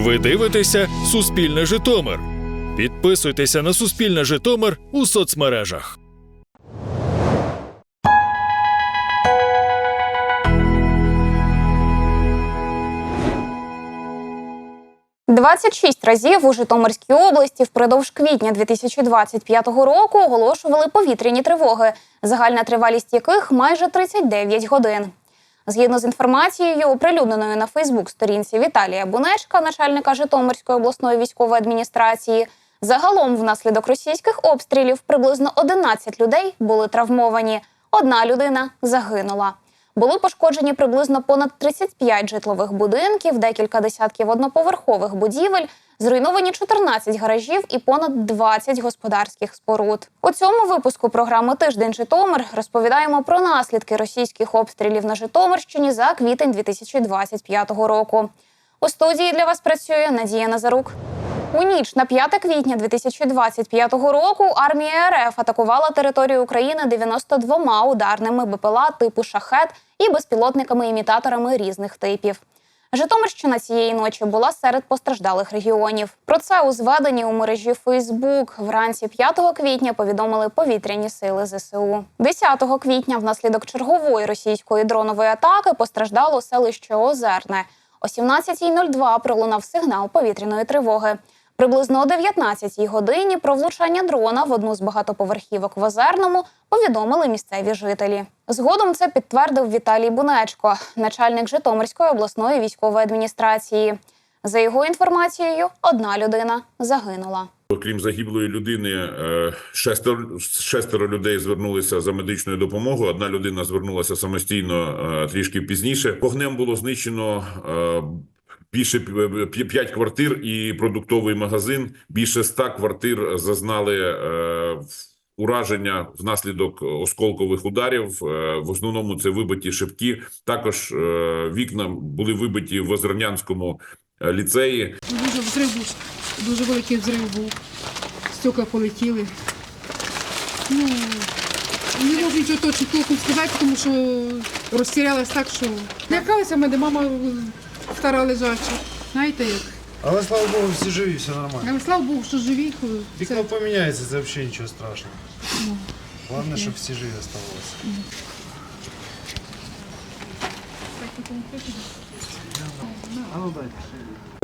Ви дивитеся Суспільне Житомир. Підписуйтеся на Суспільне Житомир у соцмережах. – 26 разів у Житомирській області впродовж квітня 2025 року оголошували повітряні тривоги, загальна тривалість яких майже 39 годин. Згідно з інформацією, оприлюдненою на Фейсбук-сторінці Віталія Бунечка, начальника Житомирської обласної військової адміністрації, загалом внаслідок російських обстрілів приблизно 11 людей були травмовані. Одна людина загинула. Були пошкоджені приблизно понад 35 житлових будинків, декілька десятків одноповерхових будівель, зруйновані 14 гаражів і понад 20 господарських споруд. У цьому випуску програми Тиждень Житомир розповідаємо про наслідки російських обстрілів на Житомирщині за квітень 2025 року. У студії для вас працює Надія Назарук. У ніч на 5 квітня 2025 року армія РФ атакувала територію України 92 ударними БПЛА типу шахет і безпілотниками-імітаторами різних типів. Житомирщина цієї ночі була серед постраждалих регіонів. Про це у зведенні у мережі Фейсбук вранці 5 квітня повідомили повітряні сили ЗСУ. 10 квітня внаслідок чергової російської дронової атаки постраждало селище Озерне. О 17.02 пролунав сигнал повітряної тривоги. Приблизно о 19-й годині про влучання дрона в одну з багатоповерхівок в Озерному повідомили місцеві жителі. Згодом це підтвердив Віталій Бунечко, начальник Житомирської обласної військової адміністрації. За його інформацією, одна людина загинула. Окрім загиблої людини, е, шестеро, шестеро людей звернулися за медичною допомогою. Одна людина звернулася самостійно е, трішки пізніше. Вогнем було знищено е, більше п'я- п'ять квартир і продуктовий магазин. Більше ста квартир зазнали е, ураження внаслідок осколкових ударів. Е, В основному це вибиті шибки. Також е, вікна були вибиті в Озернянському е, ліцеї. Дуже взрив був, дуже великий взрив був. Стекла полетіли. Ну, не можу нічого точно толком сказати, тому що розтірялась так, що лякалася мене, мама стара лежача. Знаєте як? Але слава Богу, всі живі, все нормально. Але слава Богу, що живі. Вікно Це... поміняється, це взагалі нічого страшного. Головне, щоб всі живі оставалися. А ну.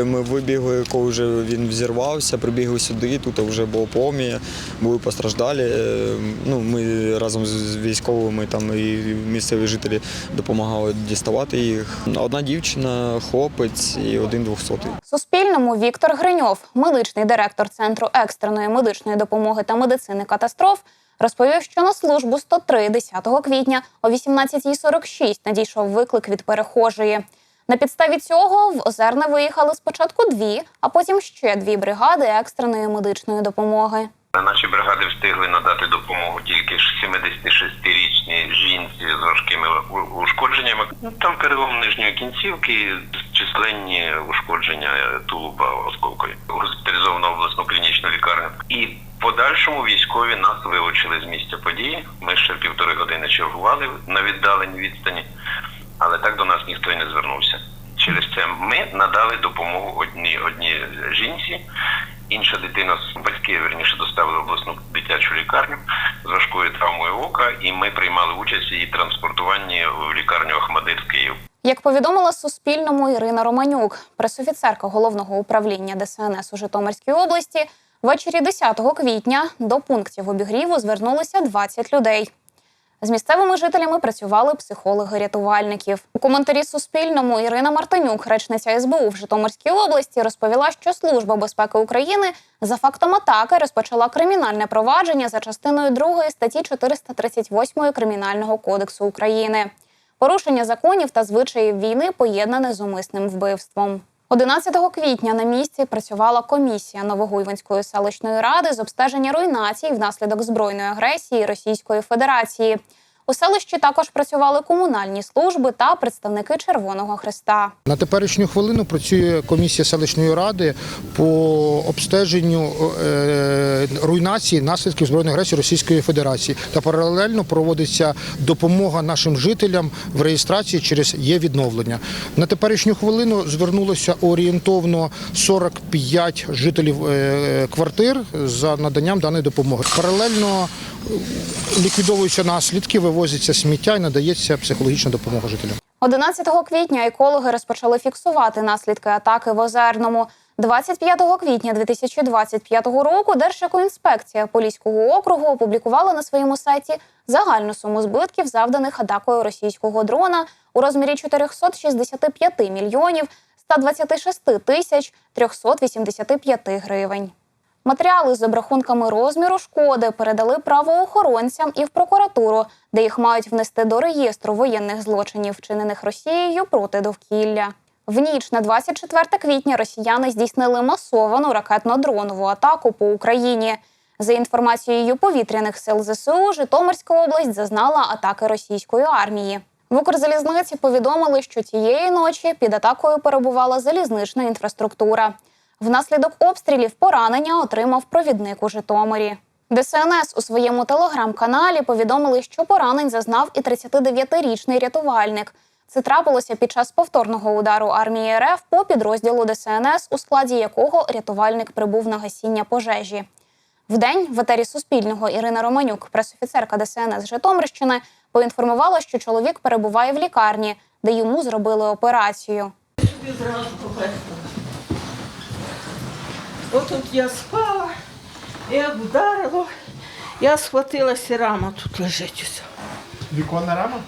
Ми вибігли, коли вже він взірвався, прибігли сюди, тут вже було полум'я, були постраждалі. Е, Ну, ми разом з військовими там і місцеві жителі допомагали діставати їх. Одна дівчина, хлопець і один двохсотий. Суспільному Віктор Гриньов, медичний директор Центру екстреної медичної допомоги та медицини катастроф, розповів, що на службу 103 10 квітня о 18.46 надійшов виклик від перехожої. На підставі цього в Озерне виїхали спочатку дві, а потім ще дві бригади екстреної медичної допомоги. Наші бригади встигли надати допомогу тільки ж 76-річній жінці з важкими ушкодженнями. Ну, Там перелом нижньої кінцівки, численні ушкодження тулуба осколкові. Госпіталізовано обласну клінічну лікарню. І подальшому військові нас вилучили з місця події. Ми ще півтори години чергували на віддаленій відстані, але так до нас ніхто й не звернувся. Через це ми надали допомогу одній одній жінці. Інша дитина батьки верніше доставили в обласну дитячу лікарню з важкою травмою ока, і ми приймали участь в її транспортуванні в лікарню Ахмадит в Київ. Як повідомила Суспільному Ірина Романюк, пресофіцерка головного управління ДСНС у Житомирській області, ввечері 10 квітня до пунктів обігріву звернулися 20 людей. З місцевими жителями працювали психологи-рятувальників. У коментарі Суспільному Ірина Мартинюк, речниця СБУ в Житомирській області, розповіла, що Служба безпеки України за фактом атаки розпочала кримінальне провадження за частиною 2 статті 438 Кримінального кодексу України. Порушення законів та звичаїв війни поєднане з умисним вбивством. 11 квітня на місці працювала комісія Новогуйвинської селищної ради з обстеження руйнацій внаслідок збройної агресії Російської Федерації. У селищі також працювали комунальні служби та представники Червоного Христа. На теперішню хвилину працює комісія селищної ради по обстеженню е, руйнації наслідків збройної агресії Російської Федерації та паралельно проводиться допомога нашим жителям в реєстрації через є відновлення. На теперішню хвилину звернулося орієнтовно 45 жителів е, квартир за наданням даної допомоги. Паралельно ліквідовуються наслідки, вивозиться сміття і надається психологічна допомога жителям. 11 квітня екологи розпочали фіксувати наслідки атаки в Озерному. 25 квітня 2025 року Держекоінспекція Поліського округу опублікувала на своєму сайті загальну суму збитків, завданих атакою російського дрона у розмірі 465 мільйонів 126 тисяч 385 гривень. Матеріали з обрахунками розміру шкоди передали правоохоронцям і в прокуратуру, де їх мають внести до реєстру воєнних злочинів, вчинених Росією проти довкілля. В ніч на 24 квітня росіяни здійснили масовану ракетно-дронову атаку по Україні. За інформацією повітряних сил ЗСУ, Житомирська область зазнала атаки російської армії. В Укрзалізниці повідомили, що тієї ночі під атакою перебувала залізнична інфраструктура. Внаслідок обстрілів поранення отримав провідник у Житомирі. ДСНС у своєму телеграм-каналі повідомили, що поранень зазнав і 39-річний рятувальник. Це трапилося під час повторного удару армії РФ по підрозділу ДСНС, у складі якого рятувальник прибув на гасіння пожежі. Вдень в етері Суспільного Ірина Романюк, пресофіцерка ДСНС Житомирщини, поінформувала, що чоловік перебуває в лікарні, де йому зробили операцію. Зразу. Отут я спала, як вдарило, я схватилася, рама тут лежить усе. Віконна рама?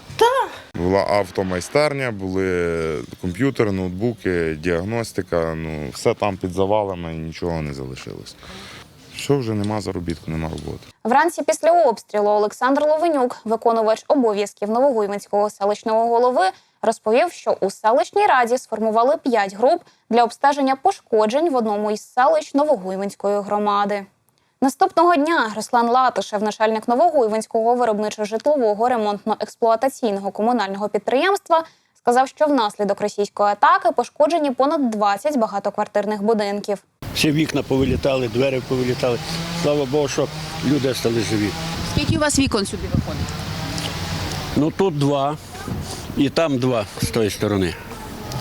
Була автомайстерня, були комп'ютери, ноутбуки, діагностика. Ну, все там під завалами і нічого не залишилось. Що вже нема заробітку, нема роботи. Вранці після обстрілу Олександр Ловенюк, виконувач обов'язків Новогуйвинського селищного голови, розповів, що у селищній раді сформували п'ять груп для обстеження пошкоджень в одному із селищ Новогуйвинської громади. Наступного дня Руслан Латишев, начальник Новогуйвинського виробничо-житлового ремонтно-експлуатаційного комунального підприємства, сказав, що внаслідок російської атаки пошкоджені понад 20 багатоквартирних будинків. Всі вікна повилітали, двері повилітали. Слава Богу, що люди стали живі. Скільки у вас вікон сюди виходить? Ну тут два і там два з тої сторони.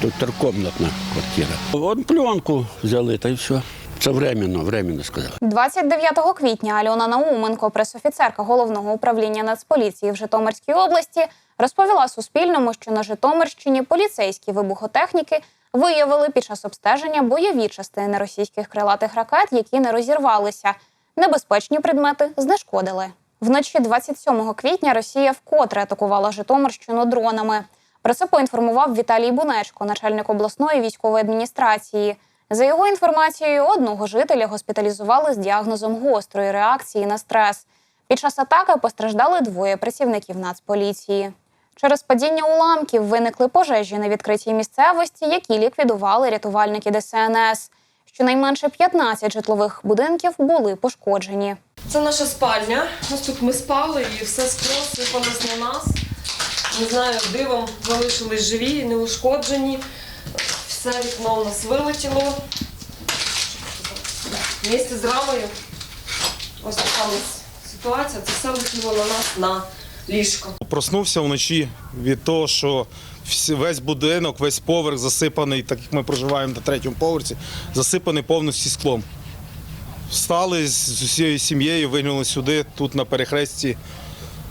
Тут трикомнатна квартира. От пленку взяли та й все. Це временно, временно сказали. 29 квітня Альона Науменко, пресофіцерка головного управління Нацполіції в Житомирській області, розповіла Суспільному, що на Житомирщині поліцейські вибухотехніки виявили під час обстеження бойові частини російських крилатих ракет, які не розірвалися. Небезпечні предмети знешкодили. Вночі 27 квітня Росія вкотре атакувала Житомирщину дронами. Про це поінформував Віталій Бунечко, начальник обласної військової адміністрації. За його інформацією, одного жителя госпіталізували з діагнозом гострої реакції на стрес. Під час атаки постраждали двоє працівників Нацполіції. Через падіння уламків виникли пожежі на відкритій місцевості, які ліквідували рятувальники ДСНС. Щонайменше 15 житлових будинків були пошкоджені. Це наша спальня. Ось тут ми спали і все скло сипалось на нас. Не знаю, дивом залишились живі, неушкоджені. Все вікно у нас вилетіло. Місце з рамою. Ось така у ситуація. Це все летіло на нас на ліжко. Проснувся вночі від того, що весь будинок, весь поверх засипаний, так як ми проживаємо на третьому поверсі, засипаний повністю склом. Встали з усією сім'єю, виглянули сюди, тут на перехресті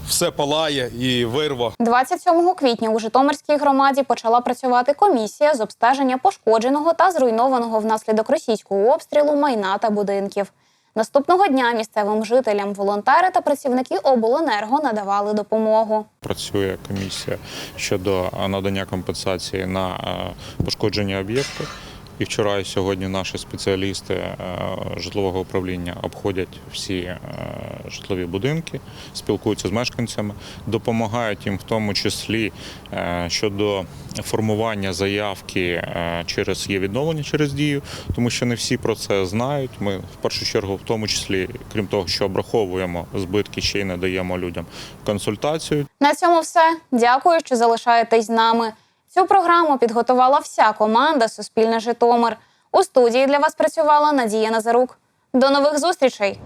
все палає і вирва. 27 квітня у Житомирській громаді почала працювати комісія з обстеження пошкодженого та зруйнованого внаслідок російського обстрілу майна та будинків. Наступного дня місцевим жителям волонтери та працівники обленерго надавали допомогу. Працює комісія щодо надання компенсації на е, пошкоджені об'єкти. І вчора і сьогодні наші спеціалісти е, житлового управління обходять всі е, житлові будинки, спілкуються з мешканцями, допомагають їм в тому числі е, щодо формування заявки через є відновлення через дію, тому що не всі про це знають. Ми в першу чергу, в тому числі, крім того, що обраховуємо збитки, ще й надаємо людям консультацію. На цьому все. Дякую, що залишаєтесь з нами. Цю програму підготувала вся команда Суспільне Житомир. У студії для вас працювала Надія Назарук. До нових зустрічей!